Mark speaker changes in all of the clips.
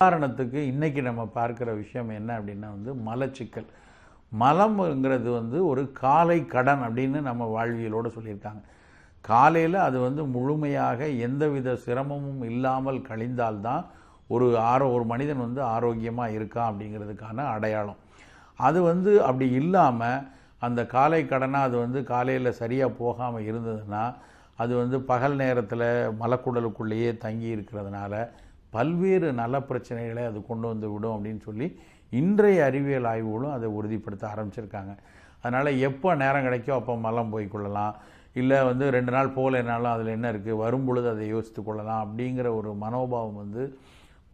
Speaker 1: உதாரணத்துக்கு இன்றைக்கி நம்ம பார்க்குற விஷயம் என்ன அப்படின்னா வந்து மலச்சிக்கல். மலம்ங்கிறது வந்து ஒரு காலை கடன் அப்படின்னு நம்ம வாழ்வியலோடு சொல்லியிருக்காங்க. காலையில் அது வந்து முழுமையாக எந்தவித சிரமமும் இல்லாமல் கழிந்தால்தான் ஒரு ஆரோ ஒரு மனிதன் வந்து ஆரோக்கியமாக இருக்கான் அப்படிங்கிறதுக்கான அடையாளம். அது வந்து அப்படி இல்லாமல் அந்த காலை கடனாக அது வந்து காலையில் சரியாக போகாமல் இருந்ததுன்னா அது வந்து பகல் நேரத்தில் மலக்குடலுக்குள்ளேயே தங்கி இருக்கிறதுனால பல்வேறு நல பிரச்சனைகளை அது கொண்டு வந்து விடும் அப்படின்னு சொல்லி இன்றைய அறிவியல் ஆய்வுகளும் அதை உறுதிப்படுத்த ஆரம்பிச்சிருக்காங்க. அதனால் எப்போ நேரம் கிடைக்கோ அப்போ மலம் போய் கொள்ளலாம். இல்லை வந்து ரெண்டு நாள் போகலைனாலும் அதில் என்ன இருக்குது வரும் பொழுது அதை யோசித்து கொள்ளலாம் அப்படிங்கிற ஒரு மனோபாவம் வந்து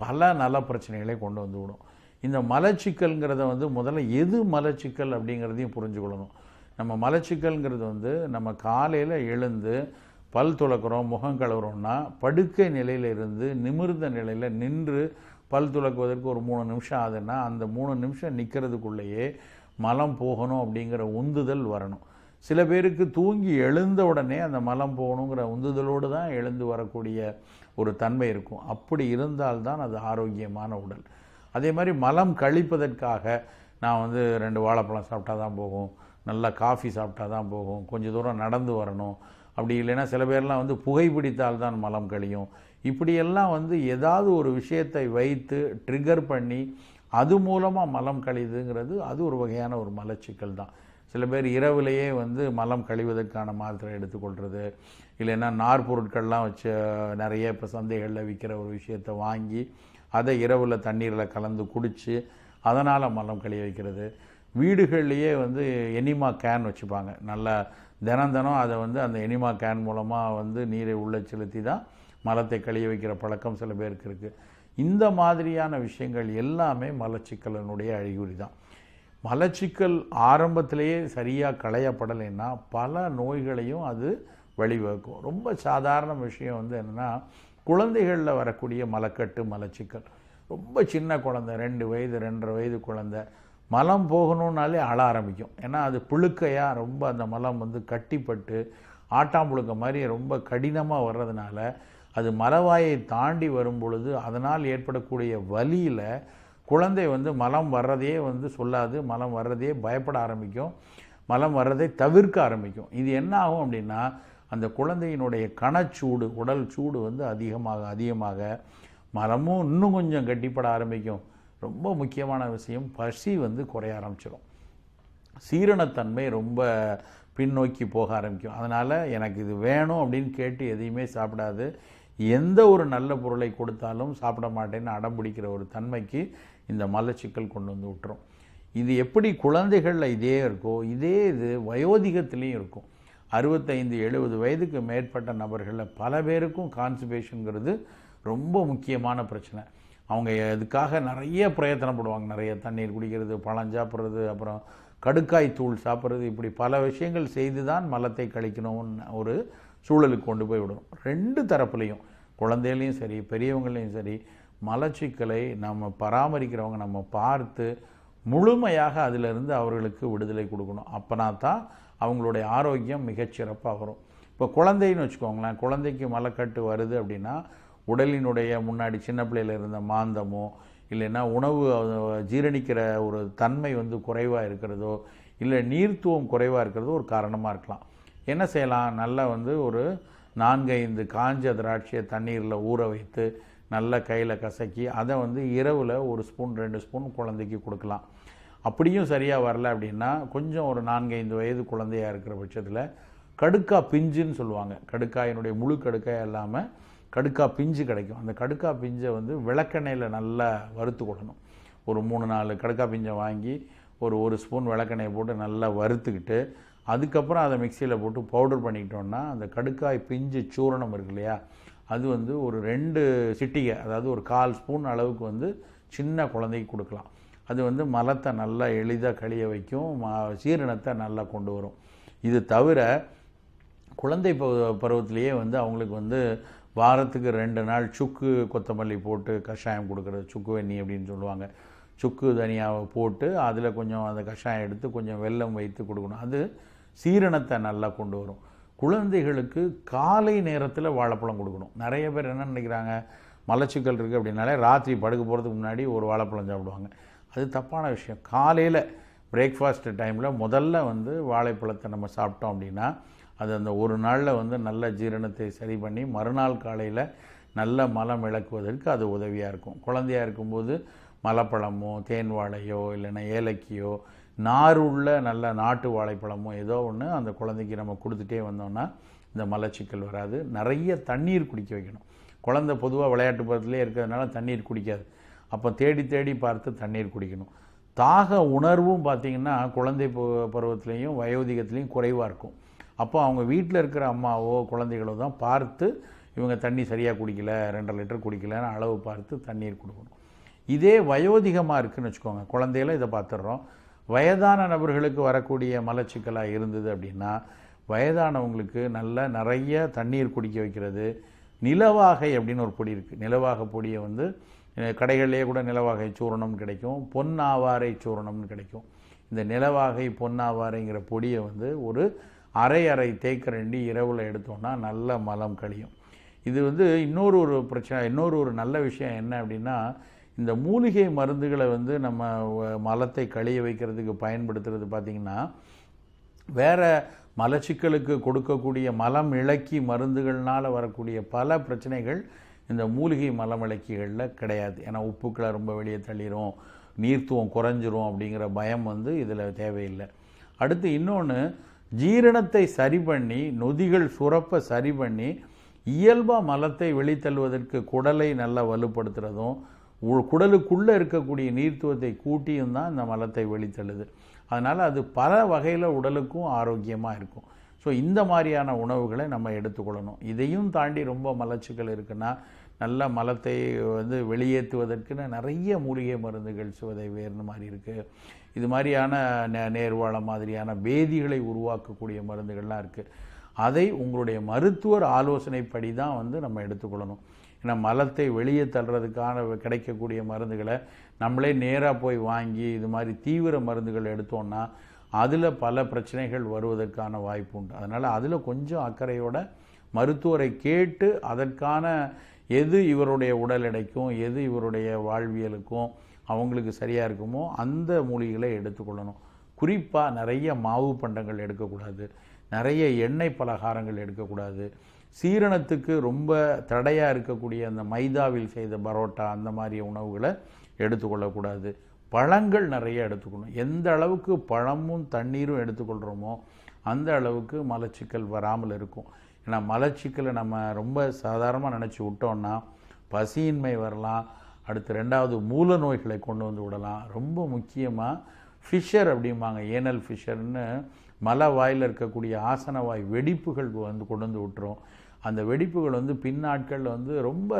Speaker 1: பல நல பிரச்சனைகளை கொண்டு வந்து விடும். இந்த மலச்சிக்கல்ங்கிறத வந்து முதல்ல எது மலச்சிக்கல் அப்படிங்கிறதையும் புரிஞ்சுக்கொள்ளணும். நம்ம மலச்சிக்கல்ங்கிறது வந்து நம்ம காலையில் எழுந்து பல் துளக்குறோம் முகம் கழுவுறோம்னா படுக்கை நிலையில் இருந்து நிமிர்ந்த நிலையில் நின்று பல் துளக்குவதற்கு ஒரு மூணு நிமிஷம் ஆகுதுன்னா அந்த மூணு நிமிஷம் நிற்கிறதுக்குள்ளேயே மலம் போகணும் அப்படிங்கிற உந்துதல் வரணும். சில பேருக்கு தூங்கி எழுந்த உடனே அந்த மலம் போகணுங்கிற உந்துதலோடு தான் எழுந்து வரக்கூடிய ஒரு தன்மை இருக்கும். அப்படி இருந்தால்தான் அது ஆரோக்கியமான உடல். அதே மாதிரி மலம் கழிப்பதற்காக நான் வந்து ரெண்டு வாழைப்பழம் சாப்பிட்டா தான் போகும் நல்லா காஃபி சாப்பிட்டா தான் போகும் கொஞ்சம் தூரம் நடந்து வரணும் அப்படி இல்லைன்னா சில பேர்லாம் வந்து புகைப்பிடித்தால் தான் மலம் கழியும். இப்படியெல்லாம் வந்து ஏதாவது ஒரு விஷயத்தை வைத்து ட்ரிகர் பண்ணி அது மூலமாக மலம் கழியுதுங்கிறது அது ஒரு வகையான ஒரு மலச்சிக்கல் தான். சில பேர் இரவுலேயே வந்து மலம் கழிவதற்கான மாத்திரை எடுத்துக்கொள்கிறது இல்லைன்னா நார் பொருட்கள்லாம் வச்சு நிறைய இப்போ சந்தைகளில் விற்கிற ஒரு விஷயத்தை வாங்கி அதை இரவில் தண்ணீரில் கலந்து குடித்து அதனால் மலம் கழிய வைக்கிறது. வீடுகள்லேயே வந்து எனிமா கேன் வச்சுப்பாங்க. நல்லா தினம் தினம் அதை வந்து அந்த எனிமா கேன் மூலமாக வந்து நீரை உள்ளே செலுத்தி தான் மலத்தை கழிய வைக்கிற பழக்கம் சில பேருக்கு இருக்குது இந்த மாதிரியான விஷயங்கள் எல்லாமே மலச்சிக்கலனுடைய அறிகுறி தான். மலச்சிக்கல் ஆரம்பத்திலேயே சரியாக களையப்படலைன்னா பல நோய்களையும் அது வழிவகுக்கும். ரொம்ப சாதாரண விஷயம் வந்து என்னென்னா குழந்தைகளில் வரக்கூடிய மலக்கட்டு மலச்சிக்கல். ரொம்ப சின்ன குழந்தை ரெண்டு வயது ரெண்டரை வயது குழந்தை. மலம் போகணுன்னாலே அழ ஆரம்பிக்கும். ஏன்னா அது புழுக்கையாக ரொம்ப அந்த மலம் வந்து கட்டிப்பட்டு ஆட்டாம்புழுக்க மாதிரி ரொம்ப கடினமாக வர்றதுனால அது மலவாயை தாண்டி வரும் பொழுது அதனால் ஏற்படக்கூடிய வலியில் குழந்தை வந்து மலம் வர்றதையே வந்து சொல்லாது மலம் வர்றதையே பயப்பட ஆரம்பிக்கும். மலம் வர்றதை தவிர்க்க ஆரம்பிக்கும். இது என்ன ஆகும் அப்படின்னா அந்த குழந்தையினுடைய கணச்சூடு உடல் சூடு வந்து அதிகமாக அதிகமாக மலமும் இன்னும் கொஞ்சம் கட்டிப்பட ஆரம்பிக்கும். ரொம்ப முக்கியமான விஷயம் பசி வந்து குறைய ஆரம்பிச்சிடும் சீரணத்தன்மை ரொம்ப பின்னோக்கி போக ஆரம்பிக்கும். அதனால் எனக்கு இது வேணும் அப்படின்னு கேட்டு எதையுமே சாப்பிடாது. எந்த ஒரு நல்ல பொருளை கொடுத்தாலும் சாப்பிட மாட்டேன்னு அடம் பிடிக்கிற ஒரு தன்மைக்கு இந்த மலச்சிக்கல் கொண்டு வந்து விட்டுரும். இது எப்படி குழந்தைகளில் இதே இருக்கோ இதே இது வயோதிகத்துலேயும் இருக்கும். அறுபத்தைந்து எழுபது வயதுக்கு மேற்பட்ட நபர்களில் பல பேருக்கும் கான்ஸ்டிபேஷனுங்கிறது ரொம்ப முக்கியமான பிரச்சனை. அவங்க இதுக்காக நிறைய பிரயத்தனப்படுவாங்க நிறைய தண்ணீர் குடிக்கிறது பழம் சாப்பிட்றது அப்புறம் கடுக்காய் தூள் சாப்பிட்றது இப்படி பல விஷயங்கள் செய்து தான் மலத்தை கழிக்கணும்னு ஒரு சூழலுக்கு கொண்டு போய் விடணும். ரெண்டு தரப்புலையும் குழந்தைகளையும் சரி பெரியவங்களையும் சரி மலச்சிக்கலை நம்ம பராமரிக்கிறவங்க நம்ம பார்த்து முழுமையாக அதிலிருந்து அவர்களுக்கு விடுதலை கொடுக்கணும். அப்போனா தான் அவங்களுடைய ஆரோக்கியம் மிகச்சிறப்பாக வரும். இப்போ குழந்தைன்னு வச்சுக்கோங்களேன் குழந்தைக்கு மலக்கட்டு வருது அப்படின்னா உடலினுடைய முன்னாடி சின்ன பிள்ளையில் இருந்த மாந்தமோ இல்லைன்னா உணவு ஜீரணிக்கிற ஒரு தன்மை வந்து குறைவாக இருக்கிறதோ இல்லை நீர்த்துவம் குறைவாக இருக்கிறதோ ஒரு காரணமாக இருக்கலாம். என்ன செய்யலாம்? நல்லா வந்து ஒரு நான்கைந்து காஞ்ச திராட்சையை தண்ணீரில் ஊற வைத்து நல்ல கையில் கசக்கி அதை வந்து இரவில் ஒரு ஸ்பூன் ரெண்டு ஸ்பூன் குழந்தைக்கு கொடுக்கலாம். அப்படியும் சரியாக வரல அப்படின்னா கொஞ்சம் ஒரு நான்கைந்து வயது குழந்தையாக இருக்கிற பட்சத்தில் கடுக்கா பிஞ்சுன்னு சொல்லுவாங்க. கடுக்காயினுடைய முழு கடுக்காய் இல்லாமல் கடுக்கா பிஞ்சு கிடைக்கும். அந்த கடுக்கா பிஞ்சை வந்து விளக்கெண்ணெயில் நல்லா வறுத்து கொடுக்கணும் ஒரு மூணு நாலு கடுக்கா பிஞ்சை வாங்கி ஒரு ஒரு ஸ்பூன் விளக்கெண்ணெயை போட்டு நல்லா வறுத்துக்கிட்டு அதுக்கப்புறம் அதை மிக்சியில் போட்டு பவுடர் பண்ணிக்கிட்டோன்னா அந்த கடுக்காய் பிஞ்சு சூரணம் இருக்கு இல்லையா? அது வந்து ஒரு ரெண்டு சிட்டிகை அதாவது ஒரு கால் ஸ்பூன் அளவுக்கு வந்து சின்ன குழந்தைக்கு கொடுக்கலாம். அது வந்து மலத்தை நல்லா எளிதாக கழிய வைக்கும் சீரணத்தை நல்லா கொண்டு வரும். இது தவிர குழந்தை பருவத்திலேயே வந்து அவங்களுக்கு வந்து வாரத்துக்கு ரெண்டு நாள் சுக்கு கொத்தமல்லி போட்டு கஷாயம் கொடுக்குறது சுக்கு வெண்ணி அப்படின்னு சொல்லுவாங்க. சுக்கு தனியாவை போட்டு அதில் கொஞ்சம் அந்த கஷாயம் எடுத்து கொஞ்சம் வெல்லம் வைத்து கொடுக்கணும். அது சீரணத்தை நல்லா கொண்டு வரும். குழந்தைகளுக்கு காலை நேரத்தில் வாழைப்பழம் கொடுக்கணும். நிறைய பேர் என்ன நினைக்கிறாங்க மலச்சிக்கல் இருக்குது அப்படின்னாலே ராத்திரி படுக்க போகிறதுக்கு முன்னாடி ஒரு வாழைப்பழம் சாப்பிடுவாங்க. அது தப்பான விஷயம். காலையில் பிரேக்ஃபாஸ்ட் டைமில் முதல்ல வந்து வாழைப்பழத்தை நம்ம சாப்பிட்டோம் அப்படின்னா அது அந்த ஒரு நாளில் வந்து நல்ல ஜீரணத்தை சரி பண்ணி மறுநாள் காலையில் நல்ல மலம் இழக்குவதற்கு அது உதவியாக இருக்கும். குழந்தையாக இருக்கும்போது மலைப்பழமோ தேன் வாழையோ இல்லைன்னா ஏலக்கியோ நார் உள்ள நல்ல நாட்டு வாழைப்பழமோ ஏதோ ஒன்று அந்த குழந்தைக்கு நம்ம கொடுத்துட்டே வந்தோம்னா இந்த மலச்சிக்கல் வராது. நிறைய தண்ணீர் குடிக்க வைக்கணும். குழந்தை பொதுவாக விளையாட்டு பருவத்திலே இருக்கிறதுனால தண்ணீர் குடிக்காது. அப்போ தேடி தேடி பார்த்து தண்ணீர் குடிக்கணும். தாக உணர்வும் பார்த்திங்கன்னா குழந்தை பருவத்துலேயும் வயோதிகத்துலேயும் குறைவாக இருக்கும். அப்போ அவங்க வீட்டில் இருக்கிற அம்மாவோ குழந்தைகளோ தான் பார்த்து இவங்க தண்ணி சரியாக குடிக்கல ரெண்டரை லிட்டர் குடிக்கலன்னு அளவு பார்த்து தண்ணீர் கொடுக்கணும். இதே வயோதிகமாக இருக்குதுன்னு வச்சுக்கோங்க. குழந்தையில இதை பார்த்துடுறோம். வயதான நபர்களுக்கு வரக்கூடிய மலச்சிக்கலாக இருந்தது அப்படின்னா வயதானவங்களுக்கு நல்ல நிறைய தண்ணீர் குடிக்க வைக்கிறது. நிலவாகை அப்படின்னு ஒரு பொடி இருக்குது நிலவாக பொடியை வந்து கடைகள்லேயே கூட நிலவாகை சூரணம் கிடைக்கும். பொன்னாவாரை சூரணம்னு கிடைக்கும். இந்த நிலவாகை பொன்னாவாரைங்கிற பொடியை வந்து ஒரு அரை அரை தேக்கரண்டி இரவில் எடுத்தோம்னா நல்ல மலம் கழியும். இது வந்து இன்னொரு ஒரு பிரச்சனை இன்னொரு ஒரு நல்ல விஷயம் என்ன அப்படின்னா இந்த மூலிகை மருந்துகளை வந்து நம்ம மலத்தை கழிய வைக்கிறதுக்கு பயன்படுத்துறது பார்த்திங்கன்னா வேற மலச்சிக்கலுக்கு கொடுக்கக்கூடிய மலம் இளக்கி மருந்துகள்னால் வரக்கூடிய பல பிரச்சனைகள் இந்த மூலிகை மலமளக்கிகளில் கிடையாது. ஏன்னா உப்புக்களை ரொம்ப வெளியே தள்ளிடும் நீர்த்துவம் குறைஞ்சிரும் அப்படிங்கிற பயம் வந்து இதில் தேவையில்லை. அடுத்து இன்னொன்று ஜீரணத்தை சரி பண்ணி நொதிகள் சுரப்ப சரி பண்ணி இயல்பாக மலத்தை வெளித்தள்ளுவதற்கு குடலை நல்லா வலுப்படுத்துறதும் உ- குடலுக்குள்ளே இருக்கக்கூடிய நீர்த்துவத்தை கூட்டியும் தான் இந்த மலத்தை வெளித்தள்ளுது. அதனால் அது பல வகையில் உடலுக்கும் ஆரோக்கியமாக இருக்கும். ஸோ இந்த மாதிரியான உணவுகளை நம்ம எடுத்துக்கொள்ளணும். இதையும் தாண்டி ரொம்ப மலச்சிக்கல் இருக்குன்னா நல்ல மலத்தை வந்து வெளியேற்றுவதற்குன்னு நிறைய மூலிகை மருந்துகள் சுவதை வேர்னு மாதிரி இருக்குது இது மாதிரியான நே நேர்வாழம் மாதிரியான வேதிகளை உருவாக்கக்கூடிய மருந்துகள்லாம் இருக்குது அதை உங்களுடைய மருத்துவர் ஆலோசனைப்படி தான் வந்து நம்ம எடுத்துக்கொள்ளணும். ஏன்னா மலத்தை வெளியே தள்ளுறதுக்கான கிடைக்கக்கூடிய மருந்துகளை நம்மளே நேராக போய் வாங்கி இது மாதிரி தீவிர மருந்துகள் எடுத்தோன்னா அதில் பல பிரச்சனைகள் வருவதற்கான வாய்ப்பு உண்டு. அதனால் அதில் கொஞ்சம் அக்கறையோட மருத்துவரை கேட்டு அதற்கான எது இவருடைய உடல் எடைக்கும் எது இவருடைய வாழ்வியலுக்கும் அவங்களுக்கு சரியாக இருக்குமோ அந்த மூலிகளை எடுத்துக்கொள்ளணும். குறிப்பாக நிறைய மாவு பண்டங்கள் எடுக்கக்கூடாது. நிறைய எண்ணெய் பலகாரங்கள் எடுக்கக்கூடாது. சீரணத்துக்கு ரொம்ப தடையாக இருக்கக்கூடிய அந்த மைதாவில் செய்த பரோட்டா அந்த மாதிரி உணவுகளை எடுத்துக்கொள்ளக்கூடாது. பழங்கள் நிறைய எடுத்துக்கணும். எந்த அளவுக்கு பழமும் தண்ணீரும் எடுத்துக்கொள்கிறோமோ அந்த அளவுக்கு மலச்சிக்கல் வராமல் இருக்கும். ஏன்னா மலச்சிக்கலை நம்ம ரொம்ப சாதாரணமாக நினச்சி விட்டோம்னா பசியின்மை வரலாம். அடுத்து ரெண்டாவது மூல நோய்களை கொண்டு வந்து விடலாம். ரொம்ப முக்கியமாக ஃபிஷர் அப்படிம்பாங்க. ஏனல் ஃபிஷர்னு மலை வாயில் இருக்கக்கூடிய ஆசன வாய் வெடிப்புகள் வந்து கொண்டு வந்து விட்டுரும். அந்த வெடிப்புகள் வந்து பின்னாட்களில் வந்து ரொம்ப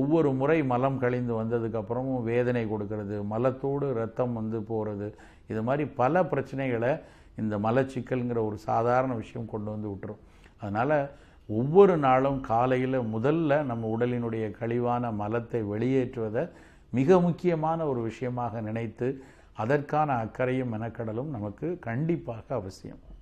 Speaker 1: ஒவ்வொரு முறை மலம் கழிந்து வந்ததுக்கப்புறமும் வேதனை கொடுக்கறது மலத்தோடு ரத்தம் வந்து போகிறது இது மாதிரி பல பிரச்சனைகளை இந்த மலச்சிக்கல்ங்கிற ஒரு சாதாரண விஷயம் கொண்டு வந்து விட்டுரும். அதனால் ஒவ்வொரு நாளும் காலையில் முதல்ல நம்ம உடலினுடைய கழிவான மலத்தை வெளியேற்றுவதை மிக முக்கியமான ஒரு விஷயமாக நினைத்து அதற்கான அக்கறையும் மெனக்கடலும் நமக்கு கண்டிப்பாக அவசியம்.